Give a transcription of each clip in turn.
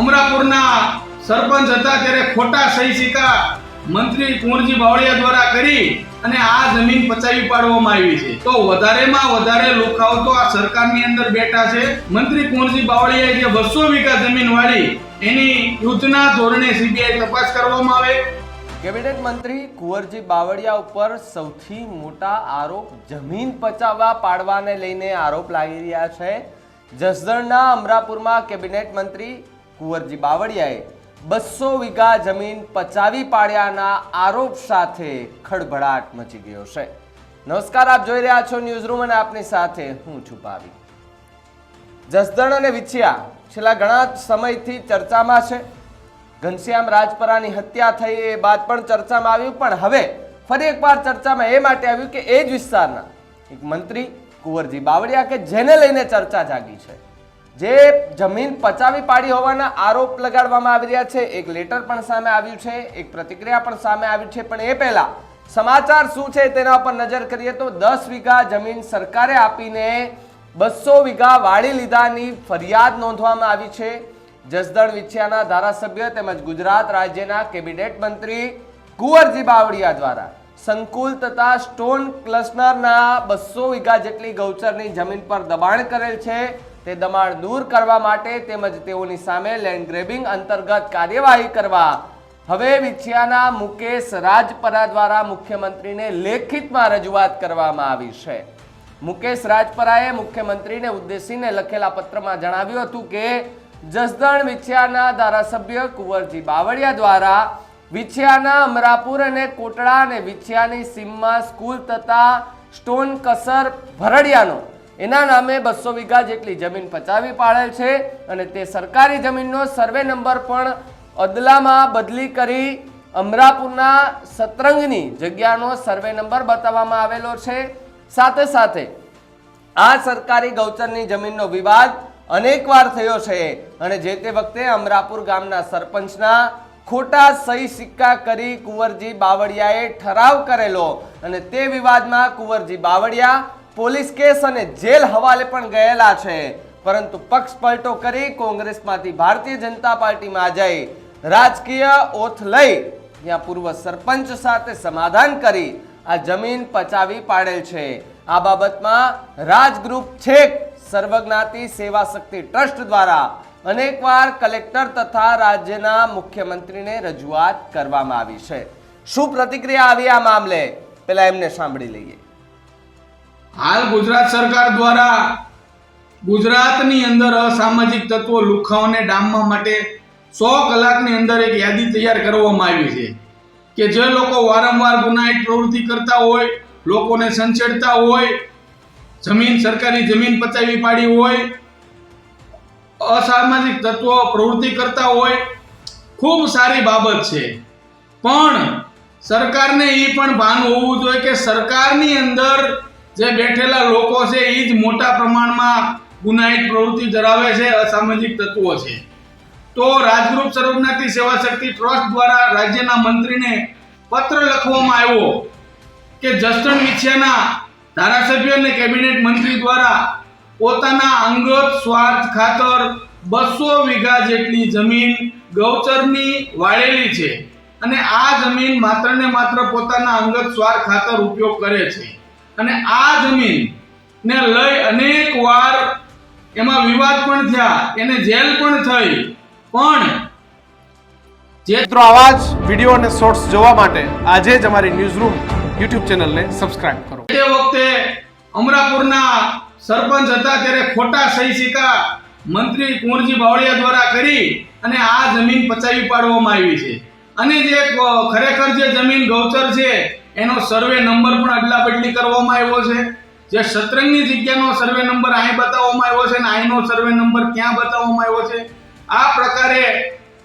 અમરાપુરના સરપંચ હતા ત્યારે ખોટા સહી સિક્કા મંત્રી કુંવરજી બાવળિયા દ્વારા કરી અને આ જમીન પચાવી પાડવામાં આવી છે. તો વધારેમાં વધારે લુખાઓ તો આ સરકારની અંદર બેઠા છે. મંત્રી કુંવરજી બાવળિયાએ જે બસો વીઘા જમીન વાળી એની યુદ્ધના ધોરણે સીબીઆઈ તપાસ કરવામાં આવે. કેબિનેટ મંત્રી કુંવરજી બાવળિયા ઉપર સૌથી મોટા આરોપ જમીન પચાવવા પાડવાને લઈને આરોપ લાગી રહ્યા છે. જસદણના અમરાપુરમાં કેબિનેટ મંત્રી કુંવરજી બાવળિયાએ બસો વીઘા જમીન પચાવી પાડ્યાના આરોપ સાથે ખળભળાટ મચી ગયો છે. નમસ્કાર, આપ જોઈ રહ્યા છો ન્યૂઝ રૂમ અને આપની સાથે હું છુપાવી જસદણ અને વિછિયા છેલ્લા ઘણા સમયથી ચર્ચામાં છે. ઘનશ્યામ રાજપરાની હત્યા થઈ એ બાદ પણ ચર્ચામાં આવ્યું, પણ હવે ફરી એકવાર ચર્ચામાં એ માટે આવ્યું કે એ જ વિસ્તારના એક મંત્રી કુંવરજી બાવળિયા કે જેને લઈને ચર્ચા જાગી છે. જે જમીન પચાવી પાડી હોવાના આરોપ લગાડવામાં આવી રહ્યા છે. એક લેટર પણ સામે આવ્યું છે, એક પ્રતિક્રિયા પણ સામે આવી છે. પણ એ પહેલા સમાચાર શું છે તેના પર નજર કરીએ તો દસ વીઘા જમીન સરકારે આપીને બસો વીઘા વાળી લીધાની ફરિયાદ નોંધવામાં આવી છે. જસદણ વિછિયાના ધારાસભ્ય તેમજ ગુજરાત રાજ્યના કેબિનેટ મંત્રી કુંવરજી બાવળિયા દ્વારા સંકુલ તથા સ્ટોન ક્લસ્ટરના બસો વીઘા જેટલી ગૌચરની જમીન પર દબાણ કરેલ છે. તે દબાણ દૂર કરવા માટે તેમજ તેઓની સામે લેન્ડ ગ્રેબિંગ અંતર્ગત કાર્યવાહી કરવા. હવે વિછિયાના મુકેશ રાજપરા દ્વારા મુખ્યમંત્રીને લેખિતમાં રજૂઆત કરવામાં આવી છે. મુકેશ રાજપરાએ મુખ્યમંત્રીને ઉદ્દેશીને લખેલા પત્રમાં જણાવ્યું હતું કે, જસદણ વિછિયાના ધારાસભ્ય કુંવરજી બાવળિયા દ્વારા વિછિયાના અમરાપુર અને કોટડા અને વિછિયાની સીમમાં સ્કૂલ તથા સ્ટોન કસર ભરડિયાનો એના નામે બસો વીઘા જેટલી જમીન પચાવી પાડેલ છે અને તે સરકારી જમીનનો સર્વે નંબર પણ અદલામાં બદલી કરી અમરાપુરના સતરંગની જગ્યાનો સર્વે નંબર બતાવવામાં આવેલો છે. સાથે સાથે આ સરકારી ગૌચરની જમીનનો વિવાદ અનેકવાર થયો છે અને જે તે વખતે અમરાપુર ગામના સરપંચના ખોટા સહી સિક્કા કરી કુંવરજી બાવળિયાએ ઠરાવ કરેલો અને તે વિવાદમાં કુંવરજી બાવળિયા પોલીસ કેસ અને જેલ હવાલે પણ ગયેલા છે. પરંતુ પક્ષ પલટો કરી કોંગ્રેસમાંથી ભારતીય જનતા પાર્ટીમાં જઈ રાજકીય ઓથ લઈ ત્યાં પૂર્વ સરપંચ સાથે સમાધાન કરી આ જમીન પચાવી પાડેલ છે. આ બાબતમાં રાજ ગ્રુપ છેક સર્વજ્ઞાતિ સેવા શક્તિ ટ્રસ્ટ દ્વારા અનેકવાર કલેક્ટર તથા રાજ્યના મુખ્યમંત્રીને રજૂઆત કરવામાં આવી છે. શું પ્રતિક્રિયા આવી આ મામલે? પેલા એમને સાંભળી લઈએ. હાલ ગુજરાત સરકાર દ્વારા ગુજરાતની અંદર અસામાજિક તત્વો લુખાઓને ડામવા માટે સો કલાકની અંદર એક યાદી તૈયાર કરવામાં આવી છે કે જે લોકો વારંવાર ગુનાહિત પ્રવૃત્તિ કરતા હોય, લોકોને સંચેડતા હોય, જમીન સરકારી જમીન પચાવી પાડી હોય, અસામાજિક તત્વો પ્રવૃત્તિ કરતા હોય, ખૂબ સારી બાબત છે. પણ સરકારને એ પણ ભાન હોવું જોઈએ કે સરકારની અંદર જે બેઠેલા લોકો છે, એ જ મોટા પ્રમાણમાં ગુનાહિત પ્રવૃત્તિ ધરાવે છે, અસામાજિક તત્વો છે. તો રાજગ્રુપ સર્વજ્ઞાતિ સેવા શક્તિ ટ્રસ્ટ દ્વારા રાજ્યના મંત્રીને પત્ર લખવામાં આવ્યો કે જસ્ટન વિછિયાના ધારાસભ્ય અને કેબિનેટ મંત્રી દ્વારા પોતાના અંગત સ્વાર્થ ખાતર બસો વીઘા જેટલી જમીન ગૌચરની વાળેલી છે અને આ જમીન માત્ર ને માત્ર પોતાના અંગત સ્વાર્થ ખાતર ઉપયોગ કરે છે. અને આ જમીન ને લઈ અનેક વાર એમાં વિવાદ પણ થયા એને જેલ પણ થઈ. પણ જે મિત્રો આવા જ વીડિયો અને શોર્ટ્સ જોવા માટે આજે જ અમારી ન્યૂઝ રૂમ યુટ્યુબ ચેનલને સબસ્ક્રાઇબ કરો. તે વખતે અમરાપુરના સરપંચ હતા ત્યારે ખોટા સહી સિક્કા મંત્રી કુંવરજી બાવળિયા દ્વારા કરી અને આ જમીન પચાવી પાડવામાં આવી છે. અને જે ખરેખર જે જમીન ગૌચર છે એનો સર્વે નંબર પણ અદલા બદલી કરવામાં આવ્યો છે. જે શતરંગની જગ્યાનો સર્વે નંબર અહીં બતાવવામાં આવ્યો છે અને અહીંનો સર્વે નંબર ક્યાં બતાવવામાં આવ્યો છે? આ પ્રકારે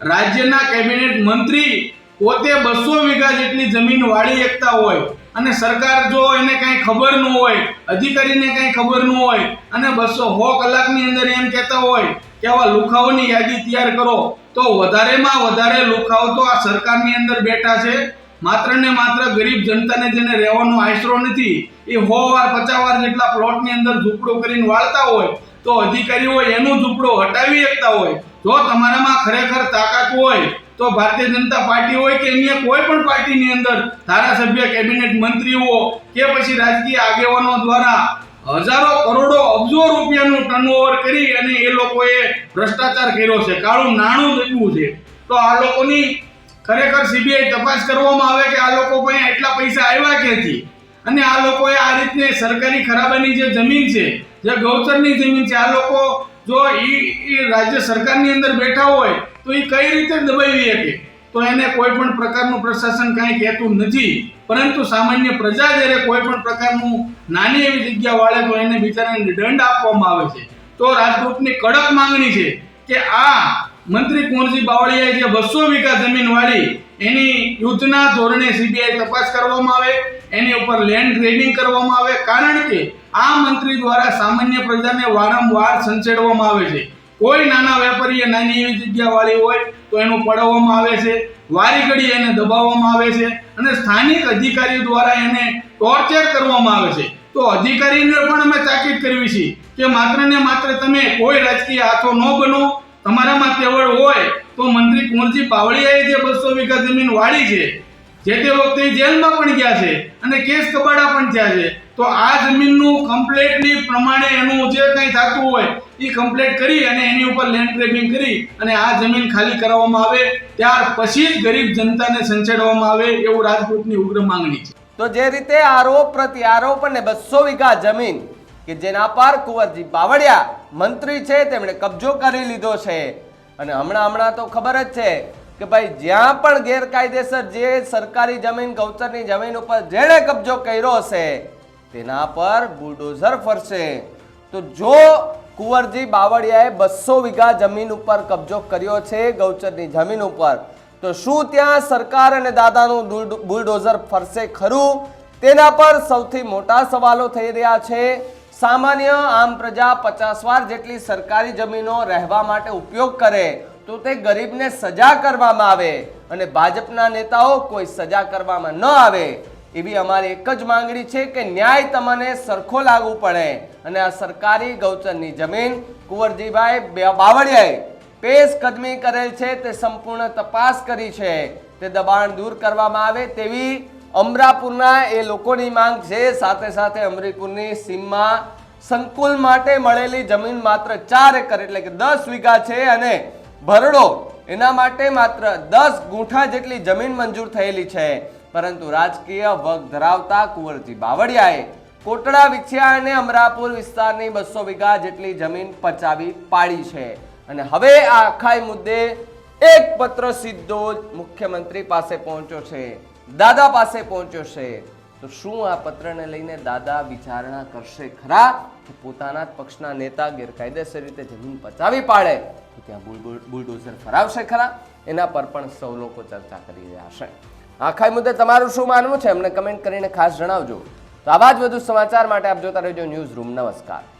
રાજ્યના કેબિનેટ મંત્રી પોતે બસો વીઘા જેટલી જમીન વાળી એકતા હોય અને સરકાર જો એને કાંઈ ખબર ન હોય, અધિકારીને કાંઈ ખબર ન હોય અને બસો સો કલાકની અંદર એમ કહેતા હોય કે આવા લુખાઓની યાદી તૈયાર કરો, તો વધારેમાં વધારે લુખાઓ તો આ સરકારની અંદર બેઠા છે. માત્ર ને માત્ર ગરીબ જનતાને જેને રહેવાનો આશરો નથી, એ સો વાર, પચાસ વાર જેટલા પ્લોટની અંદર ઝૂંપડો કરીને વાળતા હોય, તો અધિકારીઓ એનો ઝૂંપડો હટાવી શકતા હોય. જો તમારામાં ખરેખર તાકાત હોય, તો ભારતીય જનતા પાર્ટી હોય કે અન્ય કોઈ પણ પાર્ટીની અંદર ધારાસભ્ય, કેબિનેટ મંત્રીઓ કે પછી રાજકીય આગેવાનો દ્વારા હજારો કરોડો અબજો રૂપિયાનું ટર્નઓવર કરી અને એ લોકોએ ભ્રષ્ટાચાર કર્યો છે. કાળું નાણું દેવું છે. તો આ લોકોની ખરેખર સીબીઆઈ તપાસ કરવામાં આવે કે આ લોકો પાસે એટલા પૈસા આવ્યા ક્યાંથી? અને આ લોકોએ આ રીતને સરકારી ખરાબાની જે જમીન છે, જે ગૌચરની જમીન છે, આ લોકો જો એ રાજ્ય સરકારની અંદર બેઠા હોય, તો એ કઈ રીતે દબાવી શકે? તો એને કોઈ પણ પ્રકારનું પ્રશાસન કાંઈ કહેતું નથી. પરંતુ સામાન્ય પ્રજા જ્યારે કોઈ પણ પ્રકારનું નાની એવી જગ્યા વાળે તો એને બિચારાને દંડ આપવામાં આવે છે. તો રાજકોટની કડક માંગણી છે કે આ મંત્રી કુંવરજી બાવળીયાએ જે બસો વીઘા જમીન વાળી એની યુદ્ધના ધોરણે સીબીઆઈ તપાસ કરવામાં આવે, એની ઉપર લેન્ડ ગ્રેડિંગ કરવામાં આવે, કારણ કે આ મંત્રી દ્વારા સામાન્ય પ્રજાને વારંવાર સંચેડવામાં આવે છે. કોઈ નાના વેપારીએ નાની એવી જગ્યા વાળી હોય તો એનું પડાવવામાં આવે છે, વારી ઘડી એને દબાવવામાં આવે છે અને સ્થાનિક અધિકારીઓ દ્વારા એને ટોર્ચર કરવામાં આવે છે. તો અધિકારીને પણ અમે તાકીદ કરવી છે કે માત્ર ને માત્ર તમે કોઈ રાજકીય હાથો ન બનો તમારામાં તેવડ હોય તો મંત્રી કુંવરજી બાવળિયાએ જે બસો વીઘા જમીન વાળી છે, જે તે વખતે જેલમાં પણ ગયા છે અને કેસ કબાડા પણ થયા છે, તો આ જમીનનું કમ્પ્લેટલી પ્રમાણે એનું જે કંઈ થતું હોય એ કમ્પ્લેટ કરી અને એની ઉપર લેન્ડ ગ્રેબિંગ કરી અને આ જમીન ખાલી કરાવવામાં આવે, ત્યાર પછી જ ગરીબ જનતાને સંચેડવામાં આવે એવું રાજકોટની ઉગ્ર માંગણી છે. તો જે રીતે આરોપ પ્રતિ આરોપ અને બસો વીઘા જમીન કે જેના પર કુંવરજી બાવળિયા મંત્રી છે, તેમણે કબજો કરી લીધો છે. અને હમણાં હમણાં તો ખબર જ છે કે ભાઈ, જ્યાં પણ ગેરકાયદેસર જે સરકારી જમીન, ગૌચરની જમીન ઉપર જેણે કબજો કર્યો હશે, તેના પર બુલડોઝર ફરશે. તો જો કુંવરજી બાવળિયાએ બસો વીઘા જમીન ઉપર કબજો કર્યો છે, ગૌચરની જમીન ઉપર, તો શું ત્યાં સરકાર અને દાદાનું બુલડો- બુલડોઝર ફરશે ખરું? તેના પર સૌથી મોટા સવાલો થઈ રહ્યા છે. સામાન્ય આમ પ્રજા પચાસ વાર જેટલી સરકારી જમીનો રહેવા માટે ઉપયોગ કરે તો તે ગરીબને સજા કરવામાં આવે અને ભાજપના નેતાઓ કોઈ સજા કરવામાં ન આવે. એવી અમારી એક જ માંગણી છે કે ન્યાય તમને સરખો લાગુ પડે અને આ સરકારી ગૌચરની જમીન કુંવરજીભાઈ બાવળિયાએ પેશ કદમી કરેલ છે, તે સંપૂર્ણ તપાસ કરી છે. તે દબાણ દૂર કરવામાં આવે તેવી અમરાપુરના એ લોકોની માંગ છે. સાથે સાથે અમરીપુરની સીમમાં સંકુલ માટે મળેલી જમીન માત્ર ચાર એકર એટલે કે દસ વીઘા છે અને ભરડો એના માટે માત્ર દસ ગુંઠા જેટલી જમીન મંજૂર થયેલી છે. પરંતુ રાજકીય વગ ધરાવતા કુંવરજી બાવળિયાએ કોટડા, વિછ્યા અને અમરાપુર વિસ્તારની બસો વીઘા જેટલી જમીન પચાવી પાડી છે. અને હવે આ આખા મુદ્દે એક પત્ર સીધો મુખ્યમંત્રી પાસે પહોંચ્યો છે. દાદા પાસે પહોંચ્યો છે. તો શું આ પત્રને લઈને દાદા વિચારણા કરશે ખરા? કે પોતાના જ પક્ષના નેતા ગેરકાયદેસર રીતે જમીન પચાવી પાડે. તો ત્યાં બુલ- બુલ- બુલડોઝર ફરાવશે ખરા? એના પર પણ સૌ લોકો ચર્ચા કરી રહ્યા છે. આખા મુદ્દે તમારું શું માનવું છે? અમને કમેન્ટ કરીને ખાસ જણાવજો. તો આવા જ વધુ સમાચાર માટે આપ જોતા રહેજો ન્યૂઝ રૂમ. નમસ્કાર.